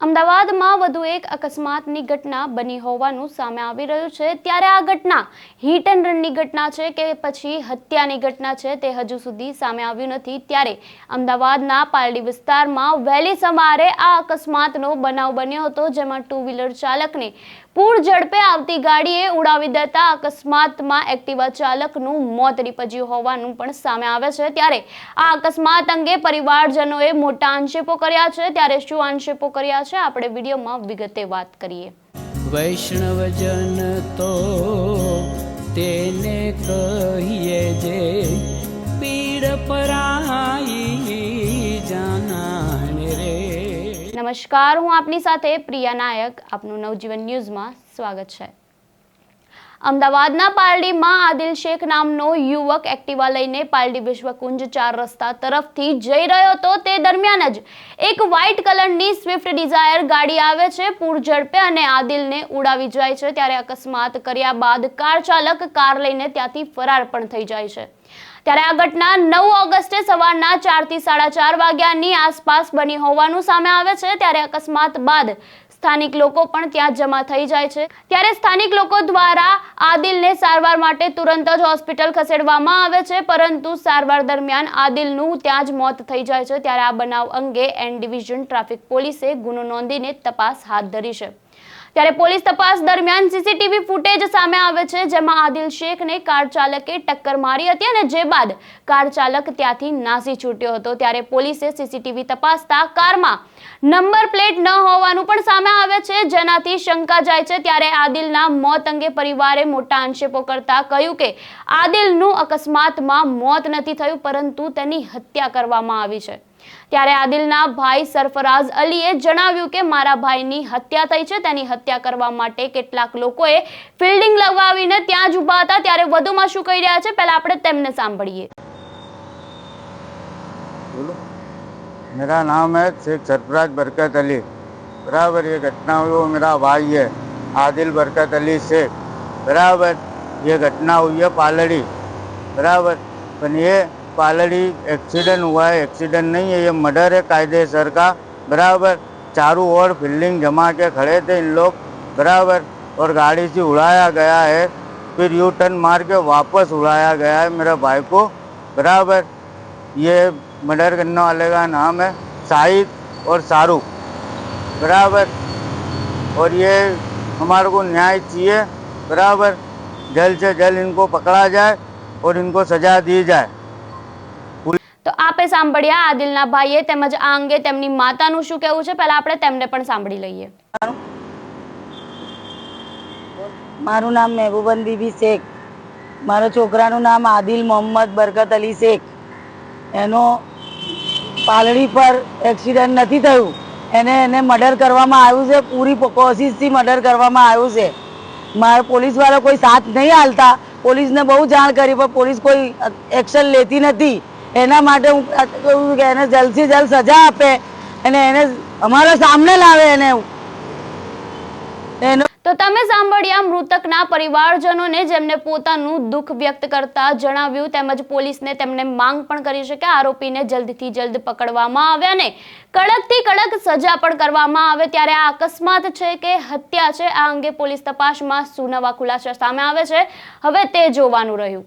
અમદાવાદમાં વધુ એક અકસ્માતની ઘટના બની હોવાનું સામે આવી રહ્યું છે. ત્યારે આ ઘટના હિટ એન્ડ રનની ઘટના છે કે પછી હત્યાની ઘટના છે તે હજુ સુધી સામે આવ્યું નથી. ત્યારે અમદાવાદના પાલડી વિસ્તારમાં વહેલી સવારે આ અકસ્માતનો બનાવ બન્યો હતો, જેમાં ટુ વ્હીલર ચાલકને પૂર ઝડપે આવતી ગાડીએ ઉડાવી દેતા અકસ્માતમાં એક્ટિવા ચાલકનું મોત નીપજ્યું હોવાનું પણ સામે આવે છે. ત્યારે આ અકસ્માત અંગે પરિવારજનોએ મોટા આંશેપો કર્યા છે. ત્યારે શું આંશેપો કર્યા છે? આપણે વિડીયોમાં વિગતે વાત કરીએ. વૈષ્ણવજન તો તેને કહીએ જે પીડ પરાઈ નમસ્કાર, હું આપની સાથે પ્રિયા નાયક. આપનું નવજીવન ન્યૂઝમાં સ્વાગત છે. અમદાવાદના પાલડીમાં આદિલ શેખ નામનો યુવક એક્ટિવા લઈને પાલડી વિશ્વકુંજ ચાર રસ્તા તરફથી જઈ રહ્યો હતો. તે દરમિયાન જ એક વ્હાઇટ કલરની સ્વિફ્ટ ડિઝાયર ગાડી આવે છે, પૂર ઝડપે અને આદિલને ઉડાવી જાય છે. ત્યારે અકસ્માત કર્યા બાદ કાર ચાલક કાર લઈને ત્યાંથી ફરાર પણ થઈ જાય છે. ત્યારે આ ઘટના નવ ઓગસ્ટે સવારના ચારથી સાડા ચાર વાગ્યાની આસપાસ બની હોવાનું સામે આવે છે. ત્યારે અકસ્માત બાદ સ્થાનિક લોકો પણ ત્યાં જમા થઈ જાય છે. ત્યારે સ્થાનિક લોકો દ્વારા આદિલને સારવાર માટે તુરંત જ હોસ્પિટલ ખસેડવામાં આવે છે, પરંતુ સારવાર દરમિયાન આદિલનું ત્યાં જ મોત થઈ જાય છે. ત્યારે આ બનાવ અંગે એન ડિવિઝન ટ્રાફિક પોલીસે ગુનો નોંધીને તપાસ હાથ ધરી છે. ત્યારે પોલીસ તપાસ દરમિયાન સીસીટીવી ફૂટેજ સામે આવે છે, જેમાં આદિલ શેખને કાર ચાલકે ટક્કર મારી હતી અને જે બાદ કાર ચાલક ત્યાંથી નાસી છૂટ્યો હતો. ત્યારે પોલીસે સીસીટીવી તપાસતા કારમાં નંબર પ્લેટ ન હોવાનું પણ સામે આવે છે, જેનાથી શંકા જાય છે. ત્યારે આદિલના મોત અંગે પરિવારે મોટા આક્ષેપો કરતા કહ્યું કે, આદિલનું અકસ્માતમાં મોત નથી થયું, પરંતુ તેની હત્યા કરવામાં આવી છે. ત્યારે આદિલના ભાઈ સરફરાઝ અલીએ જણાવ્યું કે મારા ભાઈની હત્યા થઈ છે તેની હત્યા કરવા માટે કેટલાક લોકોએ ફિલ્ડિંગ લગાવીને ત્યાં જ ઊભા હતા ત્યારે વધુમાં શું કહી રહ્યા છે પહેલા આપણે તેમને સાંભળીએ बोलो मेरा नाम है शेख सरफराज बरकत अली बराबर ये घटना हुई वो मेरा भाई है आदिल बरकत अली शेख बराबर ये घटना हुई है पालड़ी बराबर पण ये पालड़ी एक्सीडेंट हुआ है एक्सीडेंट नहीं है ये मर्डर है कायदे सर का बराबर चारों ओर फील्डिंग जमा के खड़े थे इन लोग बराबर और गाड़ी से उड़ाया गया है फिर यू टर्न मार के वापस उड़ाया गया है मेरा भाई को बराबर ये मर्डर करने वाले का नाम है शाहिद और शाहरुख बराबर और ये हमारे को न्याय चाहिए बराबर जल्द से जल्द इनको पकड़ा जाए और इनको सजा दी जाए સાંભળ્યા. આદિલના ભાઈએ તેમજ આ અંગે તેમની માતાનું શું કહેવું છે? પહેલા આપણે તેમને પણ સાંભળી લઈએ. મારું નામ મહેબૂબન બીબી શેખ. મારા છોકરાનું નામ આદિલ મોહમ્મદ બરકત અલી શેખ. એનો પાલડી પર એક્સિડન્ટ નથી થયું. એને એને મર્ડર કરવામાં આવ્યું છે. પૂરી કોશિશથી મર્ડર કરવામાં આવ્યું છે. મારા પોલીસવાળા કોઈ સાથ નહીં હાલતા. પોલીસને બહુ જાણ કરી, પણ પોલીસ કોઈ એક્શન લેતી નથી. એના માટે હું કહું છું કે એને જલ્દથી જલ્દ સજા આપે અને એને અમારા સામને લાવે એને. તો તમે સાંભળ્યા મૃતકના પરિવારજનોને જેમને પોતાનું દુઃખ વ્યક્ત કરતા જણાવ્યું, તેમજ પોલીસને તેમને માંગ પણ કરી છે કે આરોપીને જલ્દથી જલ્દ પકડવામાં આવે અને કડકથી કડક સજા પણ કરવામાં આવે. ત્યારે આ અકસ્માત છે કે હત્યા છે, આ અંગે પોલીસ તપાસમાં શું નવા ખુલાસા સામે આવે છે. હવે તે જોવાનું રહ્યું.